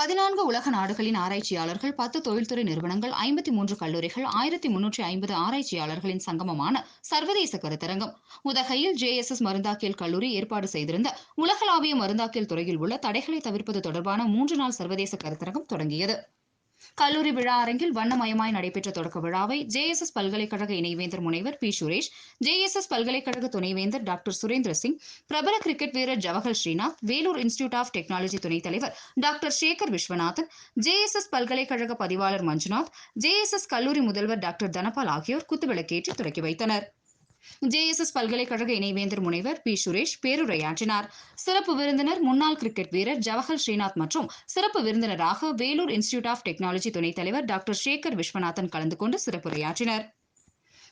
பதினான்கு உலக நாடுகளின் ஆராய்ச்சியாளர்கள் பத்து தொழில்துறை நிறுவனங்கள் ஐம்பத்தி மூன்று கல்லூரிகள் ஆயிரத்தி முன்னூற்றி ஐம்பது ஆராய்ச்சியாளர்களின் சங்கமமான சர்வதேச கருத்தரங்கம். உதகையில் ஜேஎஸ்எஸ் மருந்தாக்கியல் கல்லூரி ஏற்பாடு செய்திருந்த உலகளாவிய மருந்தாக்கியல் துறையில் உள்ள தடைகளை தவிர்ப்பது தொடர்பான மூன்று நாள் சர்வதேச கருத்தரங்கம் தொடங்கியது. கல்லூரி விழா அரங்கில் வண்ணமயமாய் நடைபெற்ற தொடக்க விழாவை ஜேஎஸ்எஸ் பல்கலைக்கழக இணைவேந்தர் முனைவர் பி. சுரேஷ் ஜேஎஸ்எஸ் பல்கலைக்கழக துணைவேந்தர் டாக்டர் சுரேந்திர சிங் பிரபல கிரிக்கெட் வீரர் Jawahar Srinath Vellore institute of technology துணைத் தலைவர் டாக்டர் சேகர் விஸ்வநாதன் ஜேஎஸ்எஸ் பல்கலைக்கழக பதிவாளர் மஞ்சுநாத் ஜேஎஸ்எஸ் கல்லூரி முதல்வர் டாக்டர் தனபால் ஆகியோர் குத்துவிளக்கேற்றி தொடக்கி வைத்தனர். ஜேஎஸ்எஸ் பல்கலைக்கழக இணைவேந்தர் முனைவர் பி. சுரேஷ் பேருரையாற்றினார். சிறப்பு விருந்தினர் முன்னாள் கிரிக்கெட் வீரர் ஜவஹர் ஸ்ரீநாத் மற்றும் சிறப்பு விருந்தினராக வேலூர் இன்ஸ்டிடியூட் ஆஃப் டெக்னாலஜி துணைத் தலைவர் டாக்டர் சேகர் விஸ்வநாதன் கலந்து கொண்டு சிறப்புரையாற்றினர்.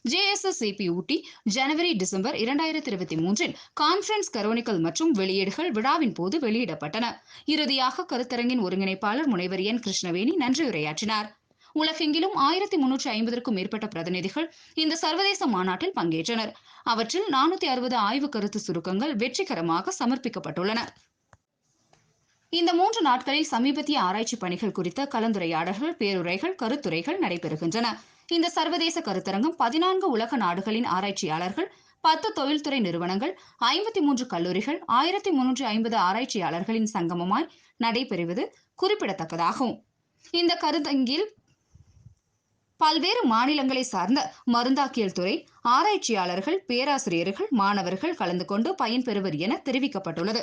ஜேஎஸ்எஸ்ஏபி ஊட்டி ஜனவரி டிசம்பர் இரண்டாயிரத்தி இருபத்தி மூன்றில் கான்ஃபரன்ஸ் கரோனிக்கல் மற்றும் வெளியீடுகள் விழாவின் போது வெளியிடப்பட்டன. இறுதியாக கருத்தரங்கின் ஒருங்கிணைப்பாளர் முனைவர் என் கிருஷ்ணவேணி நன்றியுரையாற்றினார். உலகெங்கிலும் ஆயிரத்தி முன்னூற்றி ஐம்பதற்கும் மேற்பட்ட பிரதிநிதிகள் இந்த சர்வதேச மாநாட்டில் பங்கேற்றனர். அவற்றில் நானூத்தி அறுபது ஆய்வு கருத்து சுருக்கங்கள் வெற்றிகரமாக சமர்ப்பிக்கப்பட்டுள்ளன. இந்த மூன்று நாட்களில் சமீபத்திய ஆராய்ச்சி பணிகள் குறித்த கலந்துரையாடல்கள் பேருரைகள் கருத்துரைகள் நடைபெறுகின்றன. இந்த சர்வதேச கருத்தரங்கம் பதினான்கு உலக நாடுகளின் ஆராய்ச்சியாளர்கள் பத்து தொழில்துறை நிறுவனங்கள் ஐம்பத்தி மூன்று கல்லூரிகள் ஆயிரத்தி முன்னூற்றி ஐம்பது ஆராய்ச்சியாளர்களின் சங்கமமாய் நடைபெறுவது குறிப்பிடத்தக்கதாகும். இந்த கருத்தங்கில் பல்வேறு மாநிலங்களை சார்ந்த மருந்தாக்கியல் துறை ஆராய்ச்சியாளர்கள் பேராசிரியர்கள் மாணவர்கள் கலந்து கொண்டு பயன்பெறுவர் என தெரிவிக்கப்பட்டுள்ளது.